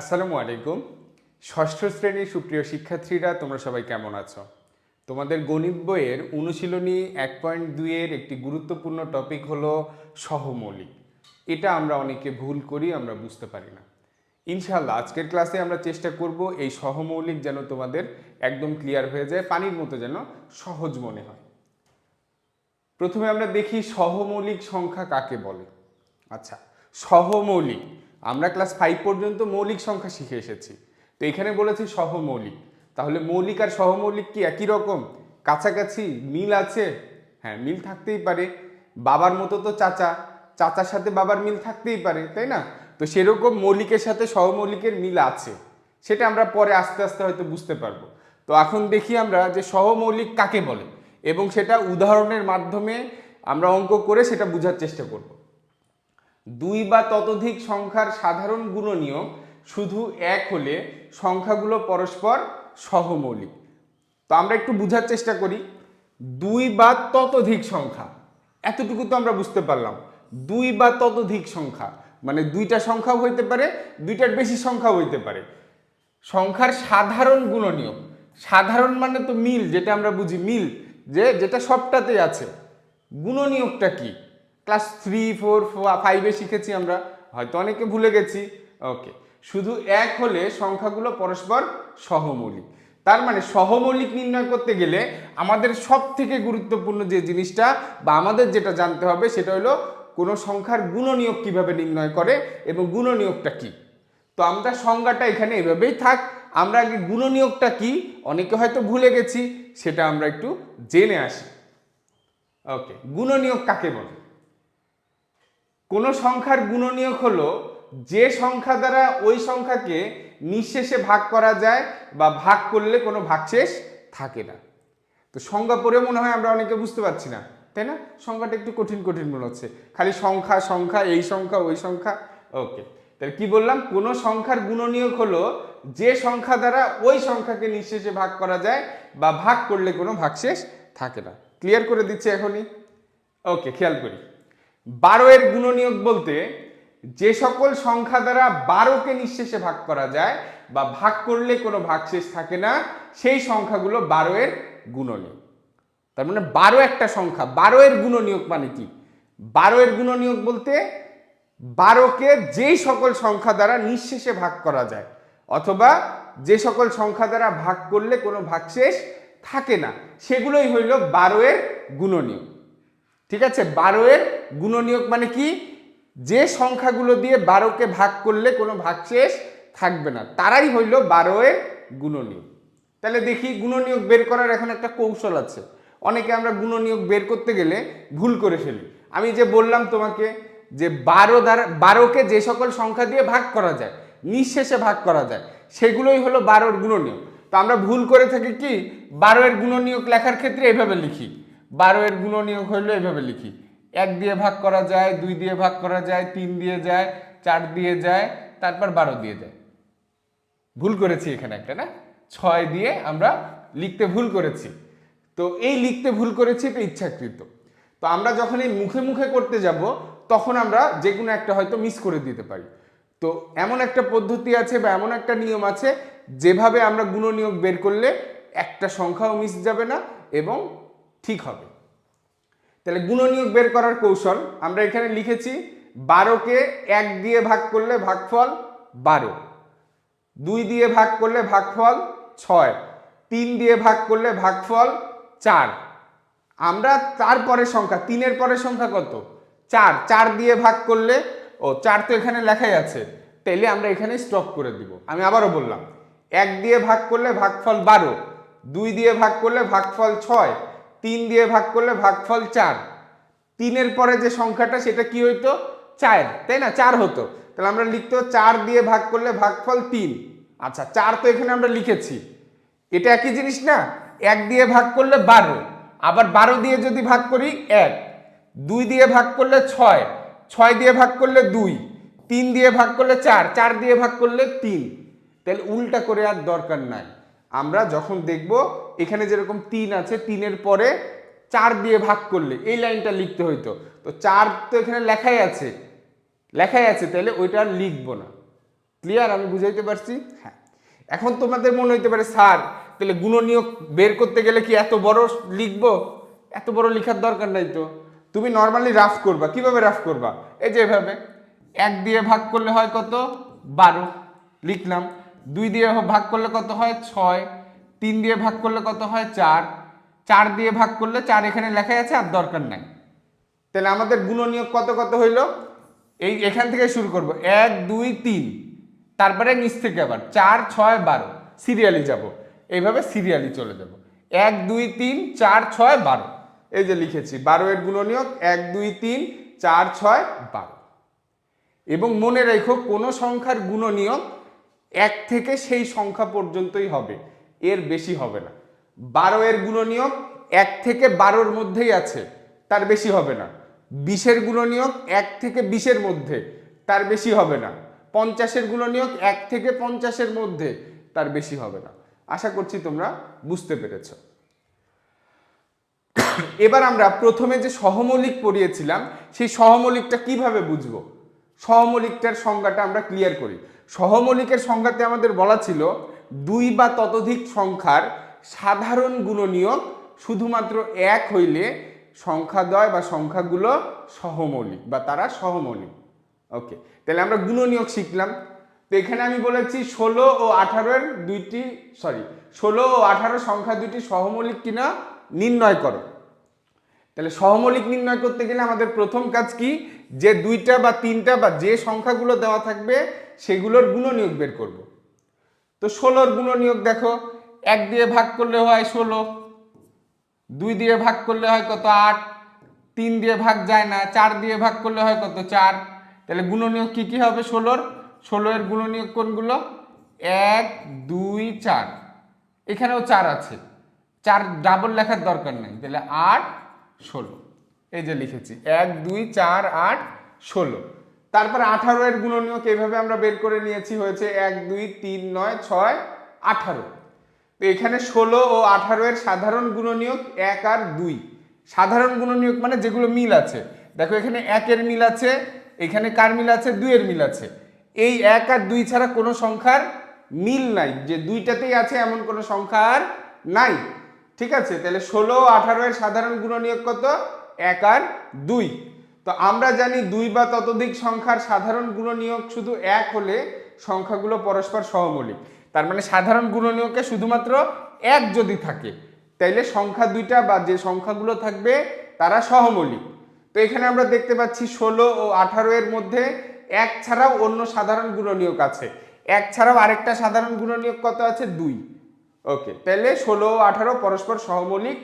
আসসালামু আলাইকুম। ষষ্ঠ শ্রেণির সুপ্রিয় শিক্ষার্থীরা, তোমরা সবাই কেমন আছো? তোমাদের গণিত বইয়ের অনুশীলনী এক পয়েন্ট দুইয়ের একটি গুরুত্বপূর্ণ টপিক হলো সহমৌলিক। এটা আমরা অনেকে ভুল করি, আমরা বুঝতে পারি না। ইনশাল্লাহ আজকের ক্লাসে আমরা চেষ্টা করব এই সহমৌলিক যেন তোমাদের একদম ক্লিয়ার হয়ে যায়, পানির মতো যেন সহজ মনে হয়। প্রথমে আমরা দেখি সহমৌলিক সংখ্যা কাকে বলে। আচ্ছা সহমৌলিক আমরা ক্লাস ফাইভ পর্যন্ত মৌলিক সংখ্যা শিখে এসেছি। তো এখানে বলেছে সহমৌলিক। তাহলে মৌলিক আর সহমৌলিক কি একই রকম? কাছাকাছি মিল আছে? হ্যাঁ মিল থাকতেই পারে। বাবার মতো তো চাচা। চাচার সাথে বাবার মিল থাকতেই পারে, তাই না? তো সেরকম মৌলিকের সাথে সহমৌলিকের মিল আছে। সেটা আমরা পরে আস্তে আস্তে হয়তো বুঝতে পারব। তো এখন দেখি আমরা যে সহমৌলিক কাকে বলে? এবং সেটা উদাহরণের মাধ্যমে আমরা অঙ্ক করে সেটা বোঝার চেষ্টা করব। দুই বা ততোধিক সংখ্যার সাধারণ গুণনীয়ক শুধু এক হলে সংখ্যাগুলো পরস্পর সহমৌলিক। তো আমরা একটু বোঝার চেষ্টা করি। দুই বা ততোধিক সংখ্যা। এতটুকু তো আমরা বুঝতে পারলাম। দুই বা ততোধিক সংখ্যা। মানে দুইটা সংখ্যাও হইতে পারে, দুইটার বেশি সংখ্যাও হইতে পারে। সংখ্যার সাধারণ গুণনীয়ক। সাধারণ মানে তো মিল, যেটা আমরা বুঝি মিল, যে যেটা সবটাতেই আছে। গুণনীয়কটা কি? ক্লাস থ্রি, ফোর ফাইভে শিখেছি আমরা। হয়তো অনেকে ভুলে গেছি। ওকে শুধু এক হলে সংখ্যাগুলো পরস্পর সহমৌলিক। তার মানে সহমৌলিক নির্ণয় করতে গেলে আমাদের সব থেকে গুরুত্বপূর্ণ যে জিনিসটা বা আমাদের যেটা জানতে হবে সেটা হলো কোনো সংখ্যার গুণনীয়ক কীভাবে নির্ণয় করে এবং গুণনীয়কটা কি। তো আমরা সংজ্ঞাটা এখানে এভাবেই থাক। আমরা আগে গুণনীয়কটা কি, অনেকে হয়তো ভুলে গেছি, সেটা আমরা একটু জেনে আসি। ওকে গুণনীয়ক কাকে বলে? কোনো সংখ্যার গুণনীয়ক হলো যে সংখ্যা দ্বারা ওই সংখ্যাকে নিঃশেষে ভাগ করা যায় বা ভাগ করলে কোনো ভাগশেষ থাকে না। তো সংজ্ঞা পড়ে মনে হয় আমরা অনেকে বুঝতে পারছি না, তাই না? সংখ্যাটা একটু কঠিন কঠিন মনে হচ্ছে। খালি সংখ্যা সংখ্যা, এই সংখ্যা, ওই সংখ্যা, ওকে। তাহলে কি বললাম? কোন সংখ্যার গুণনীয়ক হলো যে সংখ্যা দ্বারা ওই সংখ্যাকে নিঃশেষে ভাগ করা যায় বা ভাগ করলে কোনো ভাগশেষ থাকে না। ক্লিয়ার করে দিচ্ছি এখনই? ওকে, খেয়াল করি। বারো এর গুণনীয়ক বলতে যে সকল সংখ্যা দ্বারা বারোকে নিঃশেষে ভাগ করা যায় বা ভাগ করলে কোনো ভাগশেষ থাকে না, সেই সংখ্যাগুলো বারো এর গুণনীয়ক তার মানে বারো একটা সংখ্যা। বারো এর গুণনীয়ক মানে কি? বারো এর গুণনীয়ক বলতে বারোকে যেই সকল সংখ্যা দ্বারা নিঃশেষে ভাগ করা যায়, অথবা যে সকল সংখ্যা দ্বারা ভাগ করলে কোনো ভাগশেষ থাকে না, সেগুলোই হইল বারো এর গুণনীয়ক ঠিক আছে? বারো এর গুণনীয়ক মানে কি? যে সংখ্যাগুলো দিয়ে বারোকে ভাগ করলে কোনো ভাগশেষ থাকবে না। তারাই হইল বারো এর গুণনীয়ক তাহলে দেখি গুণনীয়ক বের করার এখন একটা কৌশল আছে। অনেকে আমরা গুণনীয়ক বের করতে গেলে ভুল করে ফেলি। আমি যে বললাম তোমাকে যে বারো দ্বারা বারোকে যে সকল সংখ্যা দিয়ে ভাগ করা যায়, নিঃশেষে ভাগ করা যায়, সেগুলোই হলো বারোর গুণনীয়ক তো আমরা ভুল করে থাকি কি? বারো এর গুণনীয়ক লেখার ক্ষেত্রে এভাবে লিখি। বারো এর গুণনীয়ক হইল এভাবে লিখি। এক দিয়ে ভাগ করা যায়, দুই দিয়ে ভাগ করা যায়, তিন দিয়ে যায়, চার দিয়ে যায়, তারপর বারো দিয়ে যায়। ভুল করেছি এখানে একটা, না? ছয় দিয়ে আমরা লিখতে ভুল করেছি। তো এই লিখতে ভুল করেছি, এটা ইচ্ছাকৃত। তো আমরা যখন এই মুখে মুখে করতে যাব, তখন আমরা যে কোনো একটা হয়তো মিস করে দিতে পারি। তো এমন একটা পদ্ধতি আছে বা এমন একটা নিয়ম আছে, যেভাবে আমরা গুণনীয়ক বের করলে একটা সংখ্যাও মিস যাবে না এবং ঠিক হবে। তাহলে গুণনীয়ক বের করার কৌশল আমরা এখানে লিখেছি বারোকে এক দিয়ে ভাগ করলে ভাগফল বারো। দুই দিয়ে ভাগ করলে ভাগফল ছয়। তিন দিয়ে ভাগ করলে ভাগফল চার। আমরা তার পরের সংখ্যা, তিনের পরের সংখ্যা কত? চার। চার দিয়ে ভাগ করলে, ও চার তো এখানে লেখাই আছে, তাইলে আমরা এখানে স্টপ করে দিব। আমি আবারও বললাম, এক দিয়ে ভাগ করলে ভাগফল বারো, দুই দিয়ে ভাগ করলে ভাগফল ছয় তিন দিয়ে ভাগ করলে ভাগফল চার। তিনের পরে যে সংখ্যাটা, সেটা কি হইতো? চার। তাই না? চার হতো। তাহলে আমরা লিখতো চার দিয়ে ভাগ করলে ভাগফল তিন। আচ্ছা চার তো এখানে আমরা লিখেছি। এটা একই জিনিস না? এক দিয়ে ভাগ করলে বারো। আবার বারো দিয়ে যদি ভাগ করি, এক। দুই দিয়ে ভাগ করলে ছয়। ছয় দিয়ে ভাগ করলে দুই। তিন দিয়ে ভাগ করলে চার। চার দিয়ে ভাগ করলে তিন। তাহলে উল্টা করে আর দরকার নাই। আমরা যখন দেখব এখানে যেরকম তিন আছে, তিনের পরে চার দিয়ে ভাগ করলে, এই লাইনটা লিখতে হইতো। তো চার তো এখানে লেখাই আছে। লেখাই আছে, তাহলে ওইটা আর লিখব না। ক্লিয়ার আমি বুঝাইতে পারছি? হ্যাঁ। এখন তোমাদের মনে হইতে পারে, স্যার, তাহলে গুণনীয়ক বের করতে গেলে কি এত বড় লিখব? এত বড় লেখার দরকার নাই তো। তুমি নর্মালি রাফ করবা। কীভাবে রাফ করবা? এই যে এভাবে। এক দিয়ে ভাগ করলে হয় কত? বারো। লিখলাম। দুই দিয়ে ভাগ করলে কত হয়? ছয়। তিন দিয়ে ভাগ করলে কত হয়? চার। চার দিয়ে ভাগ করলে চার এখানে লেখাই আছে আর দরকার নাই। তাহলে আমাদের গুণনীয়ক কত কত হইল? এই এখান থেকে শুরু করব। এক, দুই, তিন। তারপরে নিচ থেকে আবার। চার, ছয়, বারো। সিরিয়ালি যাব। এইভাবে সিরিয়ালি চলে যাব। এক, দুই, তিন, চার, ছয়, বারো। এই যে লিখেছি। বারো এর গুণনীয়ক এক, দুই, তিন, চার, ছয়, বারো। এবং মনে রেখো, কোনো সংখ্যার গুণনীয়ক এক থেকে সেই সংখ্যা পর্যন্তই হবে। এর বেশি হবে না। বারো এর গুণনীয়ক এক থেকে বারোর মধ্যেই আছে, তার বেশি হবে না। বিশের গুণনীয়ক এক থেকে বিশের মধ্যে, তার বেশি হবে না। পঞ্চাশের গুণনীয়ক এক থেকে পঞ্চাশের মধ্যে, তার বেশি হবে না। আশা করছি তোমরা বুঝতে পেরেছ। এবার আমরা প্রথমে যে সহমৌলিক পড়িয়েছিলাম, সেই সহমৌলিকটা কীভাবে বুঝব? সহমৌলিকটার সংজ্ঞাটা আমরা ক্লিয়ার করি। সহমৌলিকের সংজ্ঞাতে আমাদের বলা ছিল দুই বা ততোধিক সংখ্যার সাধারণ গুণনীয়ক শুধুমাত্র এক হইলে সংখ্যাদ্বয় বা সংখ্যাগুলো সহমৌলিক বা তারা সহমৌলিক। ওকে তাহলে আমরা গুণনীয়ক শিখলাম। তো এখানে আমি বলেছি ষোলো ও আঠারোর দুইটি সরি ষোলো ও আঠারো সংখ্যা দুটি সহমৌলিক কিনা নির্ণয় করো। তাহলে সহমৌলিক নির্ণয় করতে গেলে আমাদের প্রথম কাজ কি? যে দুইটা বা তিনটা বা যে সংখ্যাগুলো দেওয়া থাকবে, সেগুলোর গুণনীয়ক বের করব। তো ষোলোর গুণনীয়ক দেখো, এক দিয়ে ভাগ করলে হয় ষোলো, দুই দিয়ে ভাগ করলে হয় কত আট, তিন দিয়ে ভাগ যায় না, চার দিয়ে ভাগ করলে হয় কত চার। তাহলে গুণনীয়ক কী কী হবে ষোলোর? ষোলো এর গুণনীয়ক কোনগুলো? এক, দুই, চার। এখানেও চার আছে। চার ডাবল লেখার দরকার নেই। তাহলে আট, ষোলো। এই যে লিখেছি, এক, দুই, চার, আট, ষোলো। তারপর আঠারো এর গুণনীয়ক এইভাবে আমরা বের করে নিয়েছি, হয়েছে এক, দুই, তিন, নয়, ছয়, আঠারো। তো এখানে ষোলো ও আঠারো এর সাধারণ গুণনীয়ক এক আর দুই। সাধারণ গুণনীয়ক মানে যেগুলো মিল আছে। দেখো এখানে একের মিল আছে, এখানে কার মিল আছে? দুইয়ের মিল আছে। এই এক আর দুই ছাড়া কোনো সংখ্যার মিল নাই। যে দুইটাতেই আছে এমন কোনো সংখ্যা আর নাই। ঠিক আছে? তাহলে ষোলো আঠারো এর সাধারণ গুণনীয়ক কত? এক আর দুই। তো আমরা জানি দুই বা ততোধিক সংখ্যার সাধারণ গুণনীয়ক শুধু এক হলে সংখ্যাগুলো পরস্পর সহমৌলিক। তার মানে সাধারণ গুণনীয়কে শুধুমাত্র এক যদি থাকে, তাইলে সংখ্যা দুইটা বা যে সংখ্যাগুলো থাকবে তারা সহমৌলিক। তো এখানে আমরা দেখতে পাচ্ছি ষোলো ও আঠারো এর মধ্যে এক ছাড়াও অন্য সাধারণ গুণনীয়ক আছে। এক ছাড়াও আরেকটা সাধারণ গুণনীয়ক কত আছে? দুই। ওকে তাহলে ষোলো ও আঠারো পরস্পর সহমৌলিক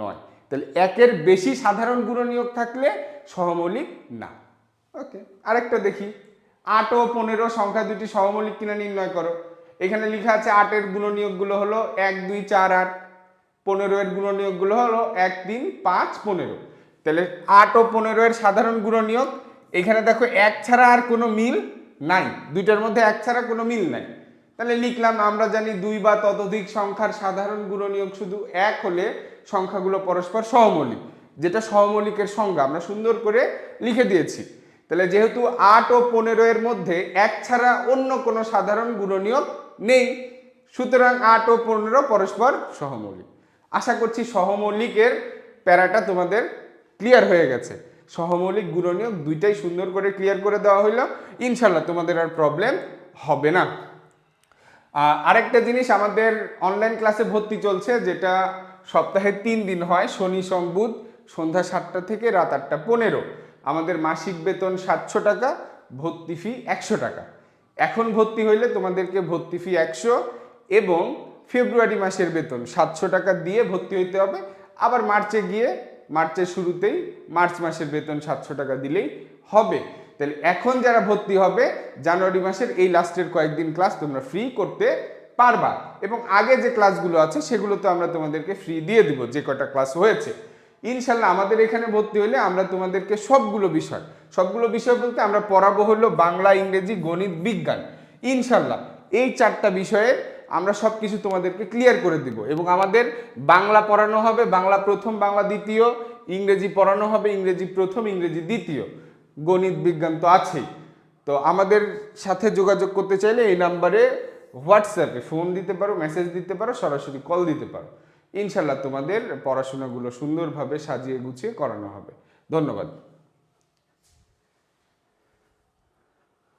নয়। তাহলে একের বেশি সাধারণ গুণনীয়ক থাকলে সহমৌলিক না। ওকে, আরেকটা দেখি। আট ও পনেরো সংখ্যা দুটি সহমৌলিক কিনা নির্ণয় করো। এখানে লেখা আছে আটের গুণনীয়কগুলো হলো এক, দুই, চার, আট। পনেরো এর গুণনীয়কগুলো হলো এক, তিন, পাঁচ, পনেরো। তাহলে আট ও পনেরো এর সাধারণ গুণনীয়ক, এখানে দেখো এক ছাড়া আর কোনো মিল নাই। দুইটার মধ্যে এক ছাড়া কোনো মিল নাই। তাহলে লিখলাম, আমরা জানি দুই বা ততোধিক সংখ্যার সাধারণ গুণনীয়ক শুধু এক হলে সংখ্যাগুলো পরস্পর সহমৌলিক যেটা সহমৌলিকের সংজ্ঞা। আমরা সুন্দর করে লিখে দিয়েছি। তাহলে যেহেতু আট ও পনেরো এর মধ্যে এক ছাড়া অন্য কোনো সাধারণ গুণনীয়ক নেই, সুতরাং আট ও পনেরো পরস্পর সহমৌলিক আশা করছি সহমৌলিকের প্যারাটা তোমাদের ক্লিয়ার হয়ে গেছে। সহমৌলিক গুণনীয়ক দুইটাই সুন্দর করে ক্লিয়ার করে দেওয়া হইল। ইনশাল্লাহ তোমাদের আর প্রবলেম হবে না। আরেকটা জিনিস আমাদের অনলাইন ক্লাসে ভর্তি চলছে, যেটা সপ্তাহে তিন দিন হয় শনি, সোম, বুধ, সন্ধ্যা সাতটা থেকে রাত আটটা পনেরো। আমাদের মাসিক বেতন সাতশো টাকা, ভর্তি ফি একশো টাকা। এখন ভর্তি হইলে তোমাদেরকে ভর্তি ফি একশো এবং ফেব্রুয়ারি মাসের বেতন সাতশো টাকা দিয়ে ভর্তি হইতে হবে। আবার মার্চে গিয়ে, মার্চের শুরুতেই মার্চ মাসের বেতন সাতশো টাকা দিলেই হবে। তাহলে এখন যারা ভর্তি হবে, জানুয়ারি মাসের এই লাস্টের কয়েকদিন ক্লাস তোমরা ফ্রি করতে পারবা। এবং আগে যে ক্লাসগুলো আছে সেগুলো তো আমরা তোমাদেরকে ফ্রি দিয়ে দিব যে কটা ক্লাস হয়েছে। ইনশাল্লাহ আমাদের এখানে ভর্তি হলে আমরা তোমাদেরকে সবগুলো বিষয় সবগুলো বিষয় বলতে আমরা পড়াবো হলো বাংলা, ইংরেজি, গণিত, বিজ্ঞান। ইনশাল্লাহ এই চারটা বিষয়ের আমরা সব কিছু তোমাদেরকে ক্লিয়ার করে দিব। এবং আমাদের বাংলা পড়ানো হবে, বাংলা প্রথম, বাংলা দ্বিতীয়, ইংরেজি পড়ানো হবে, ইংরেজি প্রথম, ইংরেজি দ্বিতীয়। গণিত, বিজ্ঞান তো আছেই। তো আমাদের সাথে যোগাযোগ করতে চাইলে এই নাম্বারে হোয়াটসঅ্যাপে ফোন দিতে পারো, মেসেজ দিতে পারো, সরাসরি কল দিতে পারো। ইনশাল্লাহ তোমাদের পড়াশোনাগুলো সুন্দরভাবে সাজিয়ে গুছিয়ে করানো হবে। ধন্যবাদ।